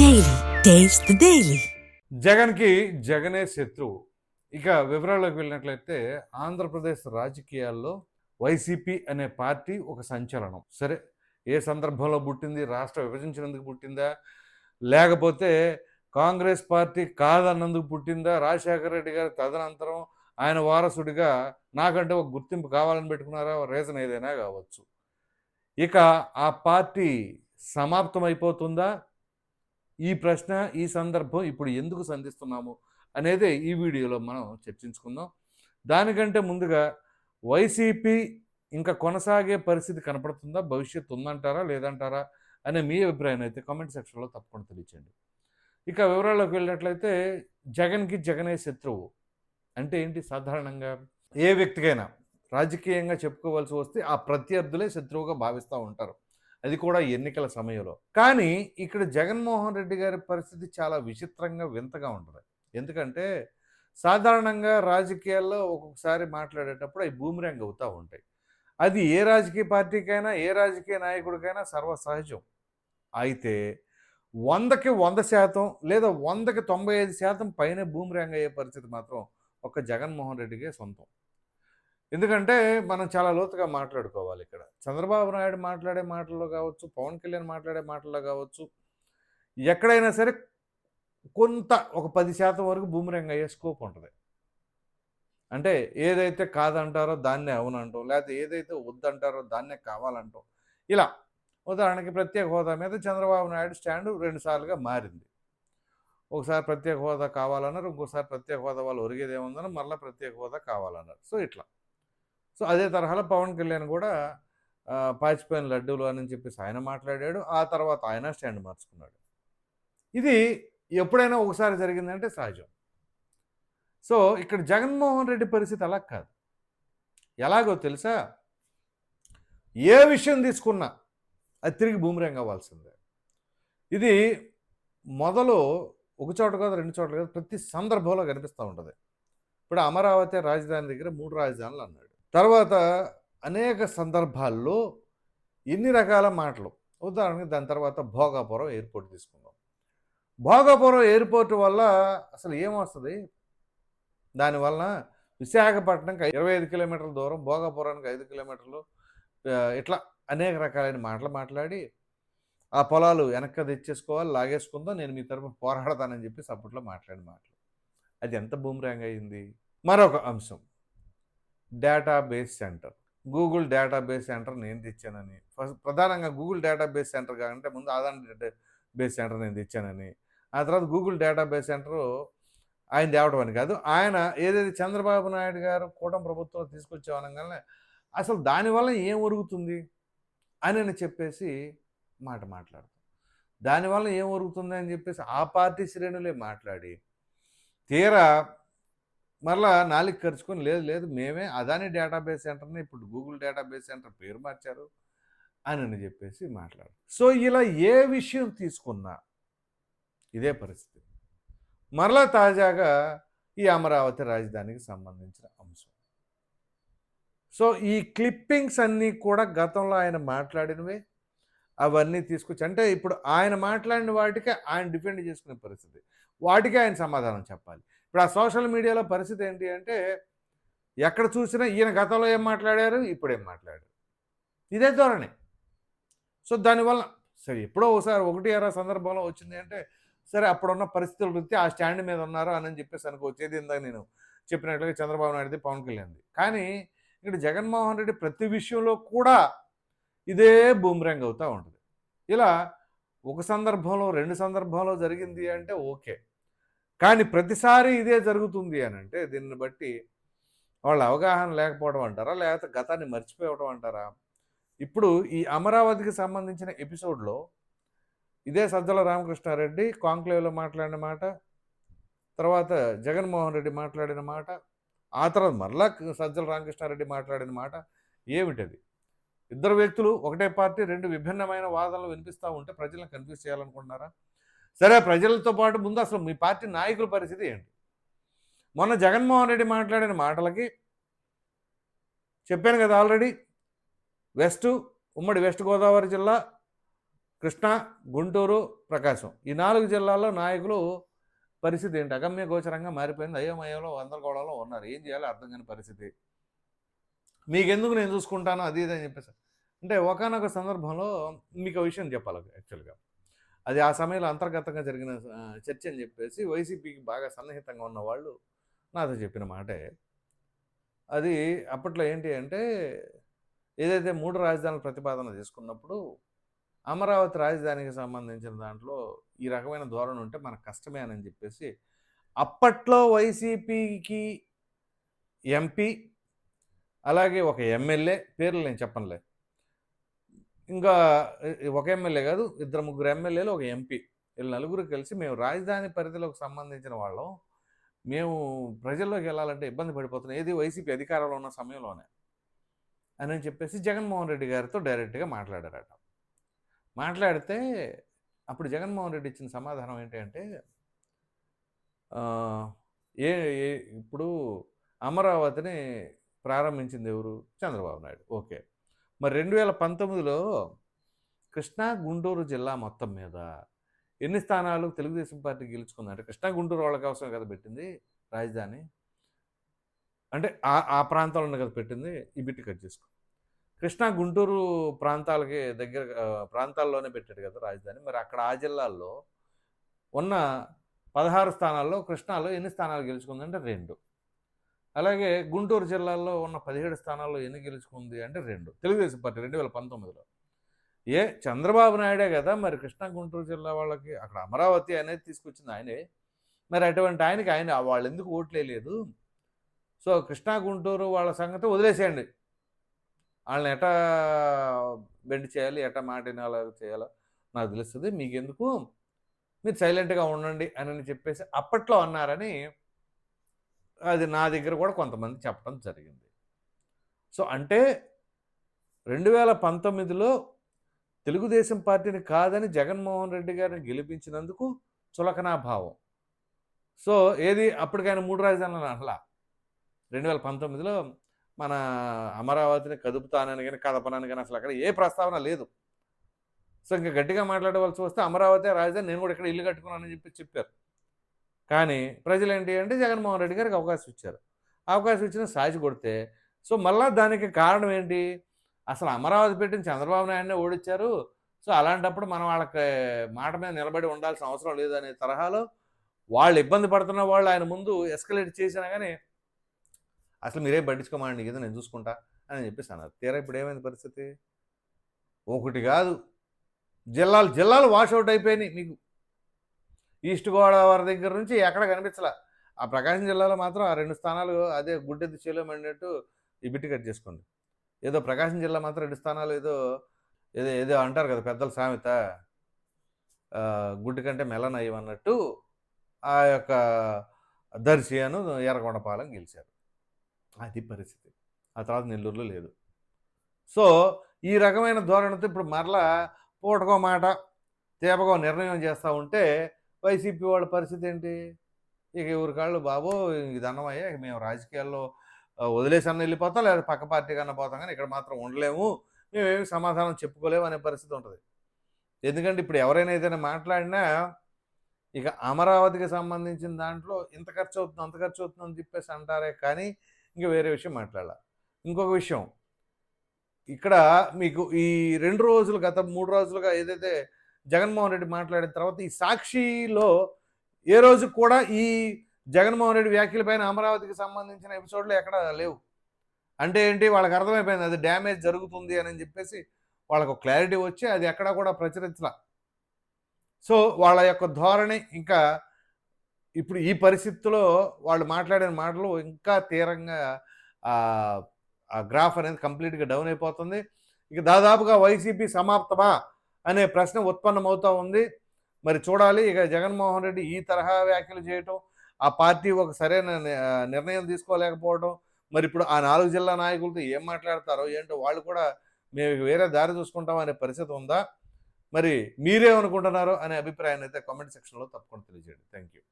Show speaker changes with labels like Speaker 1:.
Speaker 1: Daily. Taste the Daily.
Speaker 2: జగన్కి జగనే శత్రువు. ఇక వివరాల్లోకి వెళ్ళినట్లయితే ఆంధ్రప్రదేశ్ రాజకీయాల్లో వైసీపీ అనే పార్టీ ఒక సంచలనం. సరే ఏ సందర్భంలో పుట్టింది రాష్ట్ర విభజించినందుకు పుట్టిందా? లేకపోతే కాంగ్రెస్ పార్టీ కాదన్నందుకు పుట్టిందా? రాజశేఖర రెడ్డి గారి తదనంతరం ఆయన వారసుడిగా నాకంటే ఒక గుర్తింపు కావాలని పెట్టుకున్నారా? రీజన్ ఏదైనా కావచ్చు. ఇక ఆ పార్టీ సమాప్తమైపోతుందా? ఈ ప్రశ్న ఈ సందర్భం ఇప్పుడు ఎందుకు సంధిస్తున్నాము అనేది ఈ వీడియోలో మనం చర్చించుకుందాం. దానికంటే ముందుగా వైసీపీ ఇంకా కొనసాగే పరిస్థితి కనపడుతుందా? భవిష్యత్తు ఉందంటారా? లేదంటారా? అనే మీ అభిప్రాయం అయితే కామెంట్ సెక్షన్లో తప్పకుండా తెలియచేయండి. ఇక వివరాల్లోకి వెళ్ళినట్లయితే జగన్కి జగనే శత్రువు అంటే ఏంటి సాధారణంగా? ఏ వ్యక్తికైనా రాజకీయంగా చెప్పుకోవాల్సి వస్తే ఆ ప్రత్యర్థులే శత్రువుగా భావిస్తూ ఉంటారు. అది కూడా ఎన్నికల సమయంలో. కానీ ఇక్కడ జగన్మోహన్ రెడ్డి గారి పరిస్థితి చాలా విచిత్రంగా వింతగా ఉంటుంది. ఎందుకంటే సాధారణంగా రాజకీయాల్లో ఒక్కొక్కసారి మాట్లాడేటప్పుడు అవి భూమిరంగ్ అవుతూ ఉంటాయి. అది ఏ రాజకీయ పార్టీకైనా ఏ రాజకీయ నాయకుడికైనా సర్వసహజం. అయితే వందకి వంద శాతం లేదా వందకి తొంభై ఐదు శాతం పైన భూమిరంగ్ అయ్యే పరిస్థితి మాత్రం ఒక జగన్మోహన్ రెడ్డికే సొంతం. ఎందుకంటే మనం చాలా లోతుగా మాట్లాడుకోవాలి ఇక్కడ. చంద్రబాబు నాయుడు మాట్లాడే మాటల్లో కావచ్చు పవన్ కళ్యాణ్ మాట్లాడే మాటల్లో కావచ్చు ఎక్కడైనా సరే కొంత ఒక పది శాతం వరకు భూమిరంగ అయ్యే స్కోప్ ఉంటుంది. అంటే ఏదైతే కాదంటారో దాన్నే అవునంటాం లేకపోతే ఏదైతే వద్దంటారో దాన్నే కావాలంటాం. ఇలా ఉదాహరణకి ప్రత్యేక హోదా మీద చంద్రబాబు నాయుడు స్టాండ్ రెండుసార్లుగా మారింది. ఒకసారి ప్రత్యేక హోదా కావాలన్నారు ఇంకోసారి ప్రత్యేక హోదా వాళ్ళు ఒరిగేది ఏముందన్నారు మళ్ళీ ప్రత్యేక హోదా కావాలన్నారు. సో ఇట్లా. సో అదే తరహాలో పవన్ కళ్యాణ్ కూడా పాచిపోయిన లడ్డూలు అని చెప్పేసి ఆయన మాట్లాడాడు. ఆ తర్వాత ఆయన స్టాండ్ మార్చుకున్నాడు. ఇది ఎప్పుడైనా ఒకసారి జరిగిందంటే సహజం. సో ఇక్కడ జగన్మోహన్ రెడ్డి పరిస్థితి అలా కాదు. ఎలాగో తెలుసా? ఏ విషయం తీసుకున్నా అది తిరిగి బూమిరంగ్ అవ్వాల్సిందే. ఇది మొదలు ఒక చోట కాదు రెండు చోట్ల కాదు ప్రతి సందర్భంలో కనిపిస్తూ ఉంటుంది. ఇప్పుడు అమరావతి రాజధాని దగ్గర మూడు రాజధానులు అన్నాడు. తర్వాత అనేక సందర్భాల్లో ఎన్ని రకాల మాటలు? ఉదాహరణకి దాని తర్వాత భోగాపురం ఎయిర్పోర్ట్ తీసుకుందాం. భోగాపురం ఎయిర్పోర్ట్ వల్ల అసలు ఏమొస్తుంది? దానివల్ల విశాఖపట్నంకి ఇరవై ఐదు కిలోమీటర్ల దూరం భోగాపురానికి ఐదు కిలోమీటర్లు ఇట్లా అనేక రకాలైన మాటలు మాట్లాడి ఆ పొలాలు వెనక్కి తెచ్చేసుకోవాలి లాగేసుకుందాం నేను మీ తరపున పోరాడతానని చెప్పేసి అప్పట్లో మాట్లాడిన మాటలు. అది ఎంత బూమరాంగ్ అయింది? మరొక అంశం. Database center. Google database center నేను తెచ్చానని. ఫస్ట్ ప్రధానంగా గూగుల్ డేటాబేస్ సెంటర్ కాకంటే ముందు ఆదాన్ డేటాబేస్ సెంటర్ నేను తెచ్చానని. ఆ తర్వాత గూగుల్ డేటాబేస్ సెంటర్ ఆయన తేవడం అని కాదు. ఆయన ఏదైతే చంద్రబాబు నాయుడు గారు కూటమి ప్రభుత్వం తీసుకొచ్చామనగానే అసలు దానివల్ల ఏం ఒరుగుతుంది అని అని చెప్పేసి మాట మాట్లాడతాం. దానివల్ల ఏం ఒరుగుతుంది అని చెప్పేసి ఆ పార్టీ శ్రేణులే మాట్లాడి తీరా మరలా నాలుగు ఖర్చుకొని లేదు లేదు మేమే అదాని డేటాబేస్ సెంటర్ని ఇప్పుడు గూగుల్ డేటాబేస్ సెంటర్ పేరు మార్చారు అని అని చెప్పేసి మాట్లాడు సో ఇలా ఏ విషయం తీసుకున్నా ఇదే పరిస్థితి. మరలా తాజాగా ఈ అమరావతి రాజధానికి సంబంధించిన అంశం. సో ఈ క్లిప్పింగ్స్ అన్నీ కూడా గతంలో ఆయన మాట్లాడినవే. అవన్నీ తీసుకొచ్చి అంటే ఇప్పుడు ఆయన మాట్లాడిన వాటికి ఆయన డిపెండ్ చేసుకునే పరిస్థితి. వాటికి ఆయన సమాధానం చెప్పాలి. ఇప్పుడు ఆ సోషల్ మీడియాలో పరిస్థితి ఏంటి అంటే ఎక్కడ చూసినా ఈయన గతంలో ఏం మాట్లాడారు ఇప్పుడు ఏం మాట్లాడారు. ఇదే ధోరణి. సో దానివల్ల సరే ఎప్పుడో ఒకసారి ఒకటి అర సందర్భంలో వచ్చింది అంటే సరే అప్పుడున్న పరిస్థితుల వృత్తి ఆ స్టాండ్ మీద ఉన్నారు అని చెప్పేసి అనుకోవచ్చు. ఏది ఇందాక నేను చెప్పినట్లుగా చంద్రబాబు నాయుడుది పవన్ కళ్యాణ్ది. కానీ ఇక్కడ జగన్మోహన్ రెడ్డి ప్రతి విషయంలో కూడా ఇదే బూమరంగ్ అవుతూ ఉంటుంది. ఇలా ఒక సందర్భంలో రెండు సందర్భంలో జరిగింది అంటే ఓకే. కానీ ప్రతిసారి ఇదే జరుగుతుంది అని అంటే దీన్ని బట్టి వాళ్ళ అవగాహన లేకపోవడం అంటారా? లేకపోతే గతాన్ని మర్చిపోవడం అంటారా? ఇప్పుడు ఈ అమరావతికి సంబంధించిన ఎపిసోడ్లో ఇదే సజ్జల రామకృష్ణారెడ్డి కాంక్లేవ్లో మాట్లాడిన మాట తర్వాత జగన్మోహన్ రెడ్డి మాట్లాడిన మాట ఆ తర్వాత మరలా సజ్జల రామకృష్ణారెడ్డి మాట్లాడిన మాట ఏమిటది? ఇద్దరు వ్యక్తులు ఒకటే పార్టీ రెండు విభిన్నమైన వాదనలు వినిపిస్తూ ఉంటే ప్రజలను కన్ఫ్యూజ్ చేయాలనుకుంటున్నారా? సరే ప్రజలతో పాటు ముందు అసలు మీ పార్టీ నాయకుల పరిస్థితి ఏంటి? మొన్న జగన్మోహన్ రెడ్డి మాట్లాడిన మాటలకి చెప్పాను కదా ఆల్రెడీ వెస్ట్ ఉమ్మడి వెస్ట్ గోదావరి జిల్లా కృష్ణా గుంటూరు ప్రకాశం. ఈ నాలుగు జిల్లాల్లో నాయకులు పరిస్థితి ఏంటి? అగమ్య గోచరంగా మారిపోయింది. అయోమయంలో వందరగోళంలో ఉన్నారు. ఏం చేయాలో అర్థం కాని పరిస్థితి. మీకెందుకు నేను చూసుకుంటాను? అది ఇది అని చెప్పేసి. అంటే ఒకనొక సందర్భంలో మీకు విషయం చెప్పాలి యాక్చువల్గా అది ఆ సమయంలో అంతర్గతంగా జరిగిన చర్చ అని చెప్పేసి వైసీపీకి బాగా సన్నిహితంగా ఉన్న వాళ్ళు నాతో చెప్పిన మాటే. అది అప్పట్లో ఏంటి అంటే ఏదైతే మూడు రాజధానుల ప్రతిపాదన తీసుకున్నప్పుడు అమరావతి రాజధానికి సంబంధించిన దాంట్లో ఈ రకమైన ధోరణి ఉంటే మనకు కష్టమే అని చెప్పేసి అప్పట్లో వైసీపీకి ఎంపీ అలాగే ఒక ఎమ్మెల్యే పేర్లు నేను చెప్పనులే. ఇంకా ఒక ఎమ్మెల్యే కాదు ఇద్దరు ముగ్గురు ఎమ్మెల్యేలు ఒక ఎంపీ. వీళ్ళు నలుగురు కలిసి మేము రాజధాని పరిధిలోకి సంబంధించిన వాళ్ళం. మేము ప్రజల్లోకి వెళ్ళాలంటే ఇబ్బంది పడిపోతున్నాం. ఏది వైసీపీ అధికారంలో ఉన్న సమయంలోనే అని చెప్పేసి జగన్మోహన్ రెడ్డి గారితో డైరెక్ట్గా మాట్లాడారట. మాట్లాడితే అప్పుడు జగన్మోహన్ రెడ్డి ఇచ్చిన సమాధానం ఏంటి అంటే ఏ ఏ- ఇప్పుడు అమరావతిని ప్రారంభించింది ఎవరు? చంద్రబాబు నాయుడు. ఓకే. మరి రెండు వేల పంతొమ్మిదిలో కృష్ణా గుంటూరు జిల్లా మొత్తం మీద ఎన్ని స్థానాలు తెలుగుదేశం పార్టీ గెలుచుకుంది అంటే కృష్ణా గుంటూరు వాళ్ళకి అవసరం కదా పెట్టింది రాజధాని? అంటే ఆ ఆ ప్రాంతాలను కదా పెట్టింది ఈ బిట్టి కట్ చేసుకో. కృష్ణా గుంటూరు ప్రాంతాలకి దగ్గర ప్రాంతాల్లోనే పెట్టాడు కదా రాజధాని. మరి అక్కడ ఆ జిల్లాల్లో ఉన్న పదహారు స్థానాల్లో కృష్ణాలో ఎన్ని స్థానాలు గెలుచుకుందంటే రెండు. అలాగే గుంటూరు జిల్లాలో ఉన్న పదిహేడు స్థానాల్లో ఎన్ని గెలుచుకుంది అంటే రెండు. తెలుగుదేశం పార్టీ రెండు వేల పంతొమ్మిదిలో. ఏ చంద్రబాబు నాయుడే కదా మరి కృష్ణా గుంటూరు జిల్లా వాళ్ళకి. అక్కడ అమరావతి అనేది తీసుకొచ్చింది ఆయనే. మరి అటువంటి ఆయనకి ఆయన వాళ్ళు ఎందుకు ఓట్లే లేదు సో కృష్ణా గుంటూరు వాళ్ళ సంగతి వదిలేసేయండి. వాళ్ళని ఎటా బెండ్ చేయాలి ఎట మాట వినాలో చేయాలో? నాకు తెలుస్తుంది. మీకెందుకు? మీరు సైలెంట్గా ఉండండి అని చెప్పేసి అప్పట్లో అన్నారని అది నా దగ్గర కూడా కొంతమంది చెప్పడం జరిగింది. సో అంటే రెండు వేల పంతొమ్మిదిలో తెలుగుదేశం పార్టీని కాదని జగన్మోహన్ రెడ్డి గారిని గెలిపించినందుకు చులకనా భావం. సో ఏది అప్పటికైనా మూడు రాజధానులు అనలా. రెండు వేల పంతొమ్మిదిలో మన అమరావతిని కదుపుతానని కానీ కదపనని కానీ అసలు అక్కడ ఏ ప్రస్తావన లేదు. సో ఇంకా గట్టిగా మాట్లాడవలసి వస్తే అమరావతి రాజధాని నేను కూడా ఇక్కడ ఇల్లు కట్టుకున్నానని చెప్పి చెప్పారు. కానీ ప్రజలు ఏంటి అంటే జగన్మోహన్ రెడ్డి గారికి అవకాశం ఇచ్చారు. అవకాశం ఇచ్చిన సాచి కొడితే సో మళ్ళా దానికి కారణం ఏంటి? అసలు అమరావతి పెట్టిన చంద్రబాబు నాయుడునే ఓడించారు సో అలాంటప్పుడు మనం వాళ్ళకి మాట మీద నిలబడి ఉండాల్సిన అవసరం లేదనే తరహాలో వాళ్ళు ఇబ్బంది పడుతున్న వాళ్ళు ఆయన ముందు ఎస్కలేట్ చేసినా కానీ అసలు మీరేం పట్టించుకోమండి ఏదో నేను చూసుకుంటా అని చెప్పేసి అన్నారు. తీరా ఇప్పుడు ఏమైంది పరిస్థితి? ఒకటి కాదు. జిల్లాలు జిల్లాలు వాషౌట్ అయిపోయినాయి. మీకు ఈస్ట్ గోదావరి దగ్గర నుంచి ఎక్కడ కనిపించలే. ఆ ప్రకాశం జిల్లాలో మాత్రం ఆ రెండు స్థానాలు అదే గుడ్డెద్దు చేలో మండినట్టు ఈ కట్ చేసుకోండి ఏదో ప్రకాశం జిల్లా మాత్రం రెండు స్థానాలు ఏదో ఏదో ఏదో అంటారు కదా పెద్దల సామెత. గుడ్డు కంటే మెల్లనయ్యం అన్నట్టు ఆ యొక్క దర్శి అను ఎర్రగొండపాలెం గెలిచారు. అది పరిస్థితి. ఆ తర్వాత నెల్లూరులో లేదు. సో ఈ రకమైన ధోరణితో ఇప్పుడు మరలా పూటకో మాట తేపకో నిర్ణయం చేస్తూ ఉంటే వైసీపీ వాళ్ళ పరిస్థితి ఏంటి? ఇక ఎవరి కాళ్ళు బాబు ఇది అన్నమయ్యా ఇక మేము రాజకీయాల్లో వదిలేసి అన్న వెళ్ళిపోతాం లేదా పక్క పార్టీ కన్నా పోతాం కానీ ఇక్కడ మాత్రం ఉండలేము. మేమేమి సమాధానం చెప్పుకోలేము అనే పరిస్థితి ఉంటుంది. ఎందుకంటే ఇప్పుడు ఎవరైనా ఏదైనా మాట్లాడినా ఇక అమరావతికి సంబంధించిన దాంట్లో ఇంత ఖర్చు అవుతుంది అంత ఖర్చు అవుతుంది అని చెప్పేసి అంటారే కానీ ఇంకా వేరే విషయం మాట్లాడాల. ఇంకొక విషయం ఇక్కడ మీకు ఈ రెండు రోజులు గత మూడు రోజులుగా ఏదైతే జగన్మోహన్ రెడ్డి మాట్లాడిన తర్వాత ఈ సాక్షిలో ఏ రోజు కూడా ఈ జగన్మోహన్ రెడ్డి వ్యాఖ్యల పైన అమరావతికి సంబంధించిన ఎపిసోడ్లు ఎక్కడ లేవు. అంటే ఏంటి? వాళ్ళకి అర్థమైపోయింది. అది డ్యామేజ్ జరుగుతుంది అని చెప్పేసి వాళ్ళకు క్లారిటీ వచ్చి అది ఎక్కడా కూడా ప్రచురించలా. సో వాళ్ళ యొక్క ధోరణి ఇంకా ఇప్పుడు ఈ పరిస్థితుల్లో వాళ్ళు మాట్లాడిన మాటలు ఇంకా తీరంగా ఆ గ్రాఫ్ అనేది కంప్లీట్గా డౌన్ అయిపోతుంది. ఇక దాదాపుగా వైసీపీ సమాప్తమా? అనే ప్రశ్న ఉత్పన్నమవుతూ ఉంది. మరి చూడాలి ఇక జగన్మోహన్ రెడ్డి ఈ తరహా వ్యాఖ్యలు చేయటం ఆ పార్టీ ఒక సరైన నిర్ణయం తీసుకోలేకపోవడం మరి ఇప్పుడు ఆ నాలుగు జిల్లా నాయకులతో ఏం మాట్లాడతారో ఏంటో వాళ్ళు కూడా మేము వేరే దారి చూసుకుంటాం అనే పరిస్థితి ఉందా? మరి మీరేమనుకుంటున్నారో అనే అభిప్రాయాన్ని అయితే కామెంట్ సెక్షన్లో తప్పకుండా తెలియజేయండి. Thank you